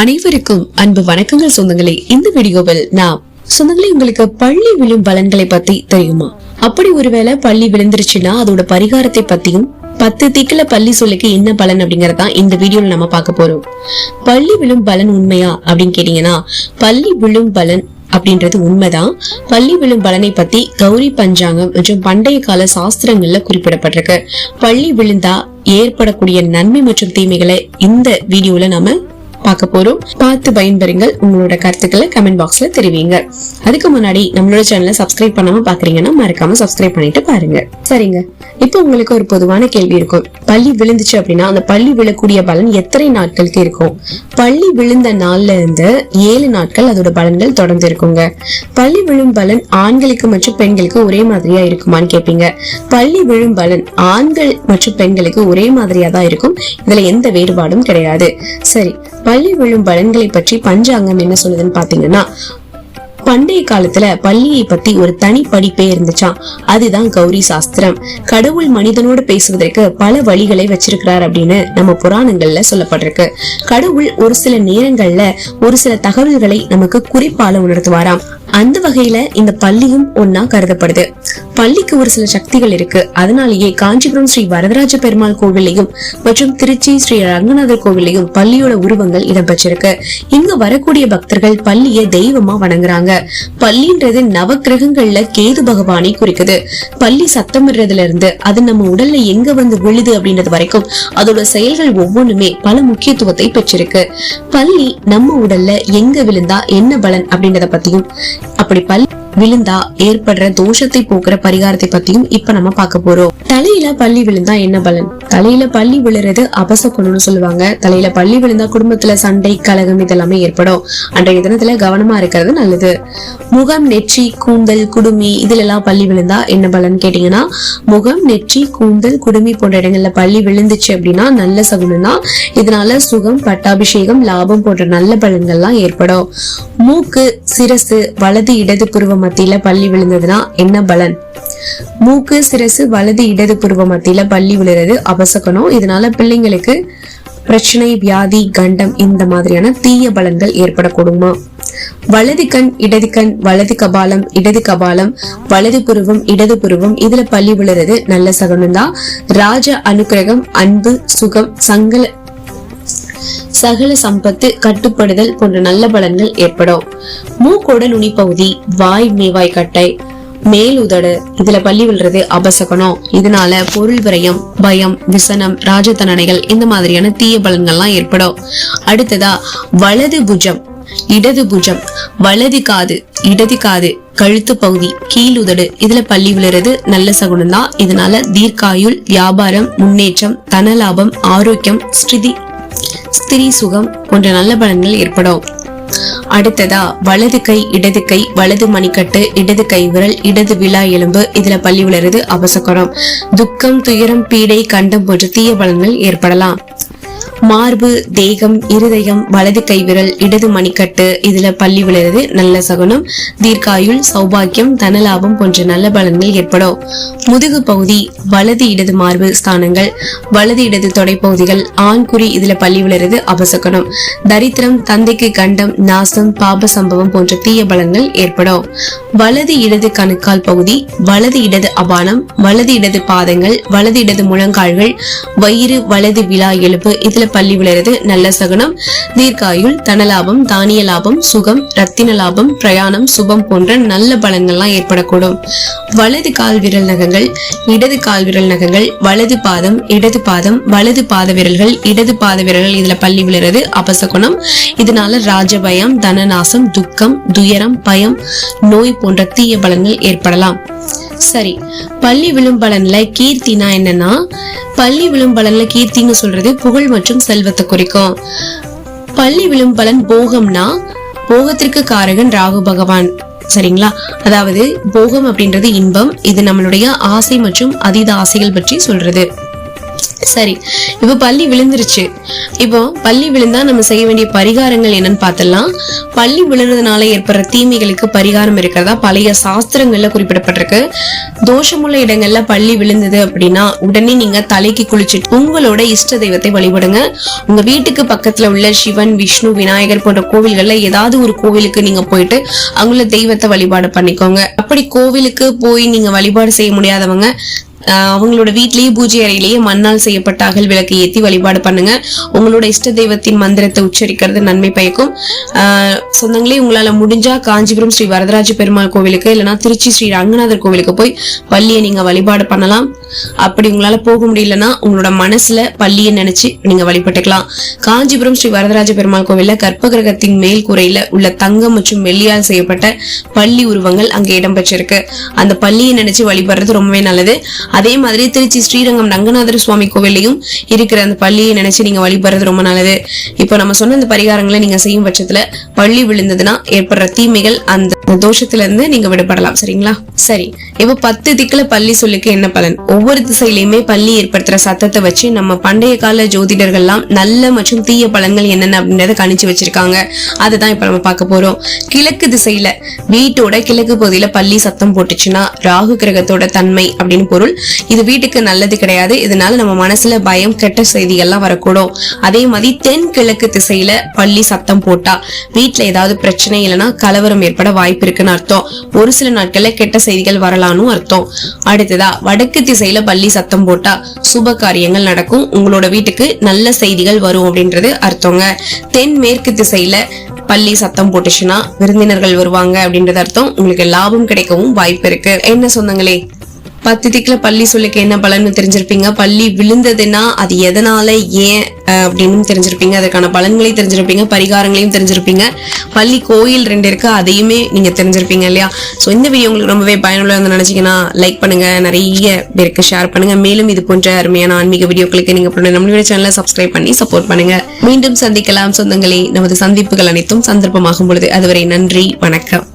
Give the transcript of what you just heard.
அனைவருக்கும் அன்பு வணக்கங்கள் சொந்தங்களே. இந்த வீடியோவில் நாம் சொந்தங்களே உங்களுக்கு பள்ளி விழும் பலன்களை பத்தி தெரியுமா? அப்படி ஒருவேளை பள்ளி விழுந்துருச்சுன்னா அதோட பரிகாரத்தை பத்தியும் பத்து திக்கல பள்ளி சொல்லுக்கு என்ன பலன் அப்படிங்கறதான் இந்த வீடியோல நம்ம பார்க்க போறோம். பள்ளி விழும் பலன் உண்மையா அப்படின்னு கேட்டீங்கன்னா பள்ளி விழும் பலன் அப்படின்றது உண்மைதான். பள்ளி விழும் பலனை பத்தி கௌரி பஞ்சாங்கம் மற்றும் பண்டைய கால சாஸ்திரங்கள்ல குறிப்பிடப்பட்டிருக்கு. பள்ளி விழுந்தா ஏற்படக்கூடிய நன்மை மற்றும் தீமைகளை இந்த வீடியோல நாம பார்க்க போறோம். பார்த்து பயன்பெறுங்கள் உங்களோட கருத்துக்களை கமெண்ட் பாக்ஸ்ல தெரிவிங்க. அதுக்கு முன்னாடி நம்மளோட சேனலை சப்ஸ்கிரைப் பண்ணாம பாக்குறீங்கன்னா மறக்காம சப்ஸ்கிரைப் பண்ணிட்டு பாருங்க. சரிங்க. இப்போ உங்களுக்கு ஒரு பொதுவான கேள்வி இருக்கும். பள்ளி விழுந்துச்சு அப்படின்னா அந்த பள்ளி விழக்கூடிய பலன் எத்தனை நாட்களுக்கு இருக்கும் பள்ளி விழுந்த நாள்ல இருந்து ஏழு நாட்கள் அதோட பலன்கள் தொடர்ந்து இருக்குங்க. பள்ளி விழும் பலன் ஆண்களுக்கு மற்றும் பெண்களுக்கு ஒரே மாதிரியா இருக்குமான்னு கேட்பீங்க பள்ளி விழும் பலன் ஆண்கள் மற்றும் பெண்களுக்கு ஒரே மாதிரியா தான் இருக்கும். இதுல எந்த வேறுபாடும் கிடையாது. சரி பள்ளி விழும் பலன்களை பற்றி பஞ்சாங்கம் என்ன சொல்லுதுன்னு பாத்தீங்கன்னா பண்டைய காலத்துல பள்ளியை பத்தி ஒரு தனி படிப்பே இருந்துச்சான் அதுதான் கௌரி சாஸ்திரம். கடவுள் மனிதனோடு பேசுவதற்கு பல வழிகளை வச்சிருக்கிறார் அப்படின்னு நம்ம புராணங்கள்ல சொல்லப்பட்டிருக்கு. கடவுள் ஒரு சில நேரங்கள்ல ஒரு சில தகவல்களை நமக்கு குறிப்பால உணர்த்துவாராம். அந்த வகையில இந்த பள்ளியும் ஒன்னா கருதப்படுது. பள்ளிக்கு ஒரு சில சக்திகள் இருக்கு. அதனாலேயே காஞ்சிபுரம் ஸ்ரீ வரதராஜ பெருமாள் கோவிலையும் மற்றும் திருச்சி ஸ்ரீ ரங்கநாதர் கோவிலையும் பள்ளியோட உருவங்கள் இடம்பெற்றிருக்கு. இங்க வரக்கூடிய பக்தர்கள் பள்ளியை தெய்வமா வணங்குறாங்க. பள்ளின்றது நவ கிரகங்கள்ல கேது பகவானை குறிக்குது. பள்ளி சத்தமிடுறதுல இருந்து அது நம்ம உடல்ல எங்க வந்து விழுது அப்படின்றது வரைக்கும் அதோட செயல்கள் ஒவ்வொன்றுமே பல முக்கியத்துவத்தை பெற்றிருக்கு. பள்ளி நம்ம உடல்ல எங்க விழுந்தா என்ன பலன் அப்படின்றத பத்தியும் அப்படி பள்ளி விழுந்தா ஏற்படுற தோஷத்தை போக்குற பரிகாரத்தை பத்தியும் இப்ப நம்ம பார்க்க போறோம். தலையில பள்ளி விழுந்தா என்ன பலன்? தலையில பள்ளி விழுறது அபசகுணம்னு சொல்லுவாங்க. தலையில பள்ளி விழுந்தா குடும்பத்துல சண்டை கலகம் இதெல்லாமே ஏற்படும். அன்றைய தினத்துல கவனமா இருக்கிறது நல்லது. முகம் நெற்றி கூந்தல் குடுமி இதுல எல்லாம் பள்ளி விழுந்தா என்ன பலன் கேட்டீங்கன்னா முகம் நெற்றி கூந்தல் குடுமி போன்ற இடங்கள்ல பள்ளி விழுந்துச்சு அப்படின்னா நல்ல சகுனம் தான் இதனால சுகம் பட்டாபிஷேகம் லாபம் போன்ற நல்ல பலன்கள்லாம் ஏற்படும். மூக்கு சிரசு வலது இடது புருவம் புருவ மத்தியில பள்ளி விழுந்ததுன்னா என்ன பலன்? மூக்கு சிரசு வலது இடது புருவ மத்தியில பள்ளி விழுறது அபசகனம். இதனால பிள்ளைங்களுக்கு பிரச்சனை வியாதி கண்டம் இந்த மாதிரியான தீய பலன்கள் ஏற்படக்கூடுமா? வலது கண் இடது கண் வலது கபாலம் இடது கபாலம் வலது புருவம் இடது புருவம் இதுல பள்ளி விழுறது நல்ல சகனம் தான் ராஜ அனுக்கிரகம் அன்பு சுகம் சங்கல சகல சம்பத்து கட்டுப்படுதல் போன்ற நல்ல பலன்கள் ஏற்படும். மூக்கோட பகுதி வாய் மேவாய் கட்டை மேல் உதடு இதுல பள்ளி விழுறது அபசகனம் இதனால பொருள் விரயம் பயம் விசனம் ராஜதண்டனைகள் இந்த மாதிரியான தீய பலன்கள்லாம் ஏற்படும். அடுத்ததா வலது புஜம் இடது புஜம் வலது காது இடது காது கழுத்து பகுதி கீழுதடு இதுல பள்ளி விழுறது நல்ல சகுனம் தான் இதனால தீர்க்காயுள் வியாபாரம் முன்னேற்றம் தனலாபம் ஆரோக்கியம் ஸ்திதி ஸ்திரீ சுகம் போன்ற நல்ல பலன்கள் ஏற்படும். அடுத்ததா வலது கை இடது கை வலது மணிக்கட்டு இடது கை விரல் இடது விழா எலும்பு இதுல பள்ளி விழுறது அபசகரம் துக்கம் துயரம் பீடை கண்டம் போன்ற தீய பலன்கள் ஏற்படலாம். மார்பு தேகம் இருதயம் வலது கைவிரல் இடது மணிக்கட்டு இதுல பள்ளி விழுறது நல்ல சகுனம். தீர்க்காயுள் சௌபாக்கியம் தனலாபம் போன்ற நல்ல பலன்கள் ஏற்படும். முதுகு பகுதி வலது இடது மார்பு ஸ்தானங்கள் வலது இடது தொடைப்பகுதிகள் ஆண்குறி இதுல பள்ளி விழுறது அபசகனம். தரித்திரம் தந்தைக்கு கண்டம் நாசம் பாப சம்பவம் போன்ற தீய பலன்கள் ஏற்படும். வலது இடது கணுக்கால் பகுதி வலது இடது அபானம் வலது இடது பாதங்கள் வலது இடது முழங்கால்கள் வயிறு வலது விழா எலும்பு இதுல பள்ளி விழுறது நல்ல சகுனம். தீர்க்காயுள் தனலாபம் தானிய லாபம் சுகம் ரத்தின லாபம் பிரயாணம் சுபம் போன்ற நல்ல பலன்கள்லாம் ஏற்படக்கூடும். வலது கால் விரல் நகங்கள் இடது கால் விரல் நகங்கள் வலது பாதம் இடது பாதம் வலது பாத விரல்கள் இடது பாத விரல்கள் இதுல பள்ளி விழுறது அபசகுணம் இதனால ராஜபயம் தனநாசம் துக்கம் துயரம் பயம் நோய் போன்ற தீய பலன்கள் ஏற்படலாம். சரி. பள்ளி விழும்பலன்ல கீர்த்தினா என்னன்னா பள்ளி விழும்பலன்ல கீர்த்தின்னு சொல்றது புகழ் மற்றும் செல்வத்தை குறிக்கும். பள்ளி விழும்பலன் போகம்னா போகத்திற்கு காரகன் ராகு பகவான். சரிங்களா? அதாவது போகம் அப்படின்றது இன்பம் இது நம்மளுடைய ஆசை மற்றும் அதீத ஆசைகள் பற்றி சொல்றது. சரி இப்போ பள்ளி விழுந்துருச்சு. இப்போ பள்ளி விழுந்தா நம்ம செய்ய வேண்டிய பரிகாரங்கள் என்னன்னு பார்த்தலாம் பள்ளி விழுறதுனால ஏற்படுற தீமைகளுக்கு பரிகாரம் இருக்கிறதா? பழைய சாஸ்திரங்கள்ல குறிப்பிடப்பட்டிருக்கு. தோஷமுள்ள இடங்கள்ல பள்ளி விழுந்தது அப்படின்னா உடனே நீங்க தலைக்கு குளிச்சுட்டு உங்களோட இஷ்ட தெய்வத்தை வழிபடுங்க. உங்க வீட்டுக்கு பக்கத்துல உள்ள சிவன் விஷ்ணு விநாயகர் போன்ற கோவில்கள்ல ஏதாவது ஒரு கோவிலுக்கு நீங்க போயிட்டு அவங்கள தெய்வத்தை வழிபாடு பண்ணிக்கோங்க. அப்படி கோவிலுக்கு போய் நீங்க வழிபாடு செய்ய முடியாதவங்க அவங்களோட வீட்லயே பூஜை அறையிலேயே மண்ணால் செய்யப்பட்ட அகல் விளக்கு ஏத்தி வழிபாடு பண்ணுங்க. உங்களோட இஷ்ட தெய்வத்தின் மந்திரத்தை உச்சரிக்கிறது நன்மை பயக்கும். ஆஹ் சொந்தங்களே உங்களால முடிஞ்சா காஞ்சிபுரம் ஸ்ரீ வரதராஜ பெருமாள் கோவிலுக்கு இல்லைனா திருச்சி ஸ்ரீ ரங்கநாதர் கோவிலுக்கு போய் பள்ளியை நீங்க வழிபாடு பண்ணலாம். அப்படி உங்களால போக முடியலன்னா உங்களோட மனசுல பள்ளியை நினைச்சு நீங்க வழிபட்டுக்கலாம். காஞ்சிபுரம் ஸ்ரீ வரதராஜ பெருமாள் கோவில்ல கற்பகிரகத்தின் மேல் கூரையில உள்ள தங்கம் மற்றும் வெள்ளியால் செய்யப்பட்ட பள்ளி உருவங்கள் அங்கே இடம்பெற்றிருக்கு. அந்த பள்ளியை நினைச்சு வழிபடுறது ரொம்பவே நல்லது. அதே மாதிரி திருச்சி ஸ்ரீரங்கம் ரங்கநாதர் சுவாமி கோவிலையும் இருக்கிற அந்த பள்ளியை நினைச்சு நீங்க வழிபடுறது ரொம்ப நல்லது. இப்போ நம்ம சொன்ன இந்த பரிகாரங்களை நீங்க செய்யும் பட்சத்துல பள்ளி விழுந்ததுன்னா ஏற்படுற தீமைகள் அந்த தோஷத்துல இருந்து நீங்க விடுபடலாம் சரிங்களா? சரி இப்போ பத்து திக்குல பள்ளி சொல்லுக்கு என்ன பலன்? ஒவ்வொரு திசையிலையுமே பள்ளி ஏற்படுத்துற சத்தத்தை வச்சு நம்ம பண்டைய கால ஜோதிடர்கள்லாம் நல்ல மற்றும் தீய பலன்கள் என்னென்ன அப்படின்றத கணிச்சு வச்சிருக்காங்க. அதுதான் இப்ப நம்ம பார்க்க போறோம். கிழக்கு திசையில வீட்டோட கிழக்கு பகுதியில பள்ளி சத்தம் போட்டுச்சுன்னா ராகு கிரகத்தோட தன்மை அப்படின்னு பொருள். இது வீட்டுக்கு நல்லது கிடையாது. இதனால நம்ம மனசுல பயம் கெட்ட செய்திகள்லாம் வரக்கூடும். அதே மாதிரி தென் கிழக்கு திசையில பள்ளி சத்தம் போட்டா வீட்டுல ஏதாவது பிரச்சனை இல்லைன்னா கலவரம் ஏற்பட வாய்ப்பு இருக்குன்னு அர்த்தம். ஒரு சில நாட்கள்ல கெட்ட செய்திகள் வரலான்னு அர்த்தம். அடுத்ததா வடக்கு திசையில பள்ளி சத்தம் போட்டா சுப காரியங்கள் நடக்கும். உங்களோட வீட்டுக்கு நல்ல செய்திகள் வரும் அப்படின்றது அர்த்தங்க. தென் மேற்கு திசையில பள்ளி சத்தம் போட்டுச்சுன்னா விருந்தினர்கள் வருவாங்க அப்படின்றது அர்த்தம். உங்களுக்கு லாபம் கிடைக்கவும் வாய்ப்பு இருக்கு. என்ன சொந்தங்களே பத்து திக்குல பள்ளி சொல்லுக்கு என்ன பலன்னு தெரிஞ்சிருப்பீங்க? பள்ளி விழுந்ததுன்னா அது எதனால ஏன் அப்படின்னு தெரிஞ்சிருப்பீங்க. அதுக்கான பலன்களையும் தெரிஞ்சிருப்பீங்க பரிகாரங்களையும் தெரிஞ்சிருப்பீங்க. பள்ளி கோயில் ரெண்டு இருக்கு அதையுமே நீங்க தெரிஞ்சிருப்பீங்க இல்லையா? ஸோ இந்த வீடியோ உங்களுக்கு ரொம்பவே பயனுள்ள நினைச்சீங்கன்னா லைக் பண்ணுங்க. நிறைய பேருக்கு ஷேர் பண்ணுங்க. மேலும் இது போன்ற அருமையான ஆன்மீக வீடியோக்களுக்கு நீங்க நம்மளுடைய சேனலை சப்ஸ்கிரைப் பண்ணி சப்போர்ட் பண்ணுங்க. மீண்டும் சந்திக்கலாம். சொந்தங்களே நமது சந்திப்புகள் அனைத்தும் சந்தர்ப்பமாகும் பொழுது. அதுவரை நன்றி வணக்கம்.